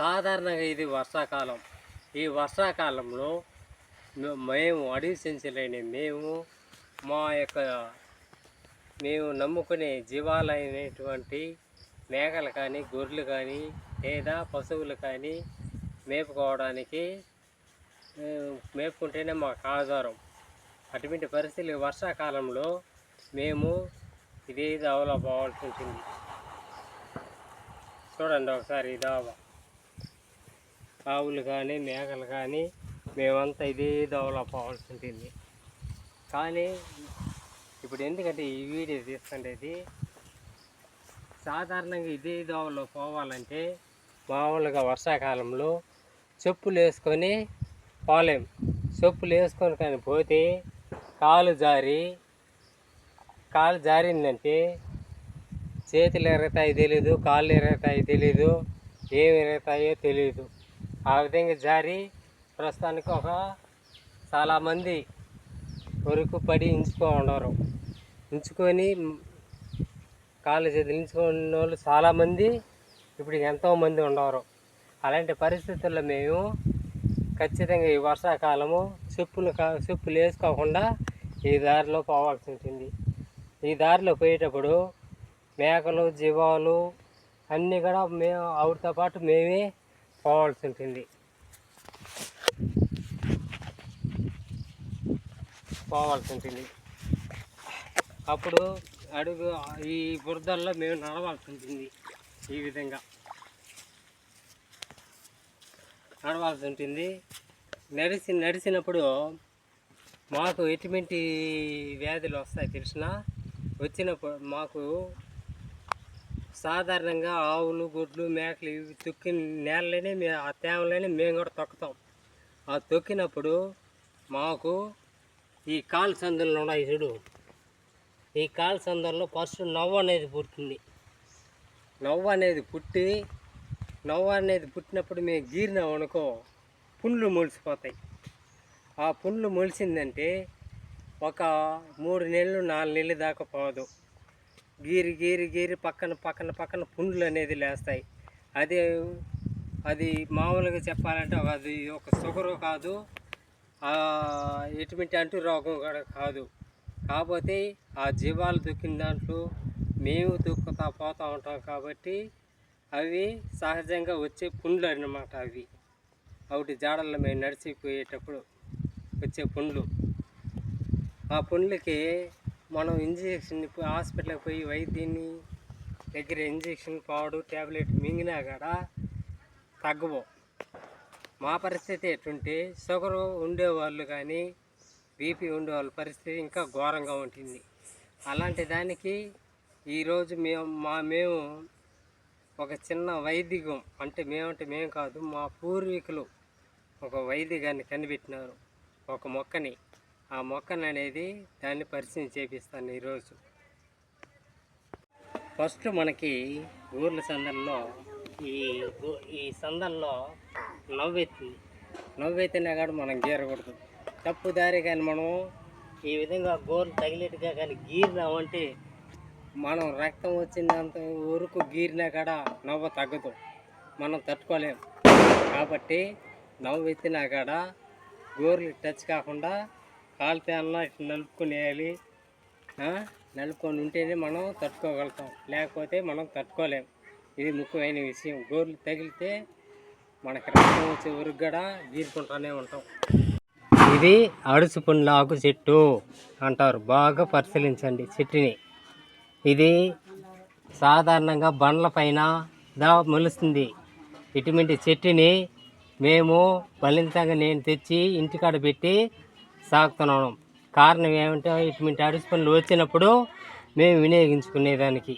సాధారణంగా ఇది వర్షాకాలం. ఈ వర్షాకాలంలో మేము అడవి సెంచులైన మేము మా యొక్క మేము నమ్ముకునే జీవాలైనటువంటి మేకలు కానీ గొర్రెలు కానీ లేదా పశువులు కానీ మేపుకోవడానికి మేపుకుంటేనే మాకు ఆధారం. అటువంటి పరిస్థితులు వర్షాకాలంలో మేము ఇదే దావలో పోవాల్సి ఉంటుంది చూడండి ఒకసారి ఈ దావా. ఆవులు కానీ మేకలు కానీ మేమంతా ఇదే డెవలప్ పోవాల్సి ఉంటుంది కానీ ఇప్పుడు ఎందుకంటే ఈ వీడియో తీస్తుండేది సాధారణంగా ఇదే దోవలో పోవాలంటే మామూలుగా వర్షాకాలంలో చెప్పులు వేసుకొని పోలేం. చెప్పులు వేసుకొని కానీ పోతే కాలు జారి కాలు జారిందంటే చేతులు ఎరుగుతాయి తెలీదు కాళ్ళు ఎరుగుతాయి తెలీదు ఏమి ఎరుగుతాయో తెలీదు. ఆ విధంగా జారి ప్రస్తుతానికి ఒక చాలామంది వరకు పడి ఇంచుకో ఉండరు ఉంచుకొని కాళ్ళు చేతులుంచుకున్న వాళ్ళు చాలామంది ఇప్పుడు ఎంతోమంది ఉండరు అలాంటి పరిస్థితుల్లో మేము ఖచ్చితంగా ఈ వర్షాకాలము చెప్పులు కా చెప్పులు వేసుకోకుండా ఈ దారిలో పోవాల్సి ఉంటుంది. ఈ దారిలో పోయేటప్పుడు మేకలు జీవాలు అన్నీ కూడా మేము ఆవిడతో పాటు మేమే పోవాల్సి ఉంటుంది పోవాల్సి ఉంటుంది అప్పుడు అడుగు ఈ బురదల్లో మేము నడవాల్సి ఉంటుంది ఈ విధంగా. నడవాల్సి ఉంటుంది నడిచి నడిచినప్పుడు మాకు ఎటువంటి వ్యాధులు వస్తాయి తెలిసిన వచ్చినప్పుడు మాకు సాధారణంగా ఆవులు గొడ్లు మేకలు ఇవి తొక్కిన నేలలోనే మే ఆ తేమలోనే మేము కూడా తొక్కుతాం. ఆ తొక్కినప్పుడు మాకు ఈ కాలు సందులు ఉన్నాయి చూడు. ఈ కాలు సందుల్లో ఫస్ట్ నవ్వు అనేది పుట్టింది నవ్వు అనేది పుట్టి నవ్వు అనేది పుట్టినప్పుడు మేము గీరినాం అనుకో పుండ్లు మొలిసిపోతాయి. ఆ పుండ్లు మొలిసిందంటే ఒక మూడు నెలలు నాలుగు నెలలు దాకా పోదు. గీరి గీరి గీరి పక్కన పక్కన పక్కన పుండ్లు అనేది లేస్తాయి. అదే అది మామూలుగా చెప్పాలంటే అది ఒక షుగరు కాదు ఎటువంటి అంటూ రోగం కూడా కాదు. కాకపోతే ఆ జీవాలు దొక్కిన దాంట్లో మేము దొక్కుతా పోతూ ఉంటాం కాబట్టి అవి సహజంగా వచ్చే పుండ్లు అన్నమాట అవి. ఒకటి జాడల్లో మేము నడిచిపోయేటప్పుడు వచ్చే పుండ్లు. ఆ పుండ్లకి మనం ఇంజెక్షన్ పోయి హాస్పిటల్కి పోయి వైద్యుని దగ్గర ఇంజెక్షన్ పాడు ట్యాబ్లెట్ మింగినా కూడా తగ్గవు. మా పరిస్థితి ఎటుంటే షుగర్ ఉండేవాళ్ళు కానీ బీపీ ఉండేవాళ్ళ పరిస్థితి ఇంకా ఘోరంగా ఉంటుంది. అలాంటి దానికి ఈరోజు మేము మా మేము ఒక చిన్న వైదికం అంటే మేమంటే మేము కాదు మా పూర్వీకులు ఒక వైదికాన్ని కనిపెట్టినారు. ఒక మొక్కని. ఆ మొక్కను అనేది దాన్ని పరిచయం చేపిస్తాను ఈరోజు. ఫస్ట్ మనకి ఊర్ల సందల్లో ఈ ఈ సందల్లో నవ్వెత్తింది నవ్వెత్తినా కానీ మనం గీరకూడదు. తప్పు దారి కానీ మనం ఈ విధంగా గోర్లు తగిలేట్టుగా కానీ గీరినామంటే మనం రక్తం వచ్చినంత ఊరుకు గీరినా కూడా నవ్వు తగ్గదు. మనం తట్టుకోలేము కాబట్టి నవ్వు ఎత్తినా కాడ గోర్లు టచ్ కాకుండా కాలు ఇట్లా నలుపుకునేయాలి. నలుపుకొని ఉంటేనే మనం తట్టుకోగలుగుతాం. లేకపోతే మనం తట్టుకోలేం. ఇది ముఖ్యమైన విషయం. గోర్లు తగిలితే మనకి రక్తం వచ్చే వరకు కూడా గీరుకుంటూనే ఉంటాం. ఇది అడుసు పండ్ల ఆకు చెట్టు అంటారు. బాగా పరిశీలించండి చెట్టుని. ఇది సాధారణంగా బండ్ల పైన దా మొలుస్తుంది. ఇటువంటి చెట్టుని మేము బలితంగా నేను తెచ్చి ఇంటికాడ పెట్టి సాగుతున్నాం. కారణం ఏమంటే ఇటువంటి అడుసు పనులు వచ్చినప్పుడు మేము వినియోగించుకునేదానికి.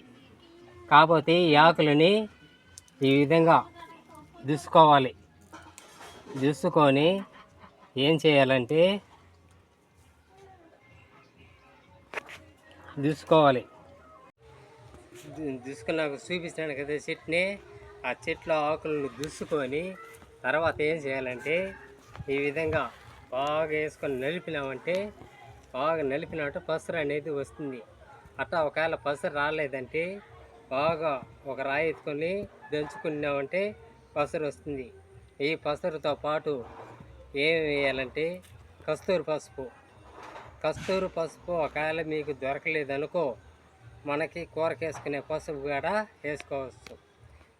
కాకపోతే ఈ ఆకులని ఈ విధంగా దుసుకోవాలి. దుసుకొని ఏం చేయాలంటే దుసుకోవాలి. దుసుకున్నాక చూపిస్తాను కదా చెట్టుని. ఆ చెట్ల ఆకులను దుసుకొని తర్వాత ఏం చేయాలంటే ఈ విధంగా బాగా వేసుకొని నలిపినామంటే బాగా నలిపినట్టు పసరు అనేది వస్తుంది. అట్లా ఒకవేళ పసరు రాలేదంటే బాగా ఒక రాయి ఎత్తుకొని దంచుకున్నామంటే పసరు వస్తుంది. ఈ పసరుతో పాటు ఏం వేయాలంటే కస్తూరి పసుపు. కస్తూరి పసుపు ఒకవేళ మీకు దొరకలేదనుకో మనకి కూరకేసుకునే పసుపు కూడా వేసుకోవచ్చు.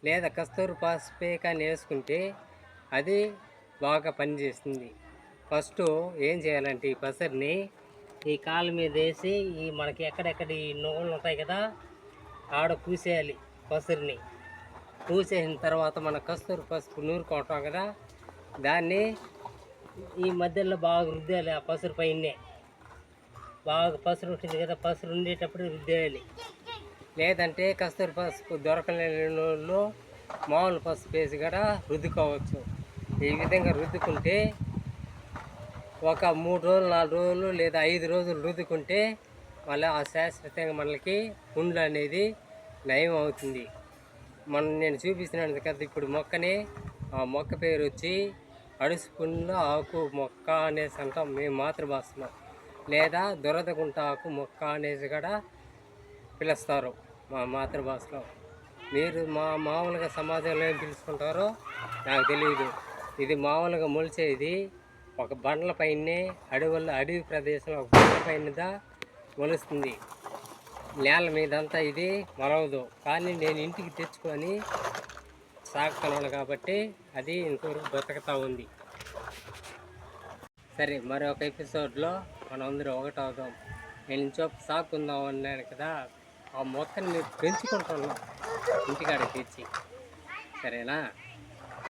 లేదా కస్తూరి పసుపే కానీ వేసుకుంటే అది బాగా పనిచేస్తుంది. ఫస్ట్ ఏం చేయాలంటే ఈ పసరిని ఈ కాళ్ళ మీద వేసి ఈ మనకి ఎక్కడెక్కడ ఈ నువ్వులు ఉంటాయి కదా ఆడ పూసేయాలి పసరిని పూసేసిన తర్వాత మన కస్తూరి పసుపు నూరుకుంటాం కదా దాన్ని ఈ మధ్యలో బాగా రుద్దేయాలి ఆ పసురు పైనే. బాగా పసురు ఉంటుంది కదా పసురు ఉండేటప్పుడు రుద్దేయాలి. లేదంటే కస్తూరి పసుపు దొరకలేని వాళ్ళు మామూలు పసుపు వేసి కూడా రుద్దుకోవచ్చు. ఈ విధంగా రుద్దుకుంటే ఒక మూడు రోజులు నాలుగు రోజులు లేదా ఐదు రోజులు రుద్దుకుంటే మళ్ళీ ఆ శాశ్వతంగా మనకి పుండ్లు అనేది నయం అవుతుంది. మనం నేను చూపిస్తున్నాను కదా ఇప్పుడు మొక్కని ఆ మొక్క పేరు వచ్చి అడుసు పుండ్ల ఆకు మొక్క అనేసి అంటాం మేము మాతృభాషలో లేదా దురదగుంట ఆకు మొక్క అనేసి కూడా పిలుస్తారు మా మాతృభాషలో. మీరు మా మామూలుగా సమాజంలో ఏం పిలుచుకుంటారో నాకు తెలియదు ఇది మామూలుగా మొలిచేది ఒక బండ్ల పైనే అడవుల్లో అడవి ప్రదేశంలో ఒక బండ్ల పైన మొలుస్తుంది నేల మీదంతా ఇది మొలవదు కానీ నేను ఇంటికి తెచ్చుకొని సాగుతున్నాను కాబట్టి అది ఇంతవరకు బ్రతకతా ఉంది. సరే మరొక ఎపిసోడ్లో మనం అందరూ ఒకటవుదాం నేను ఇంచోపు సాగుకుందాం అన్నాను కదా ఆ మొక్కని మీరు పెంచుకుంటున్నాం. ఇంటికాడ తెచ్చి. సరేనా?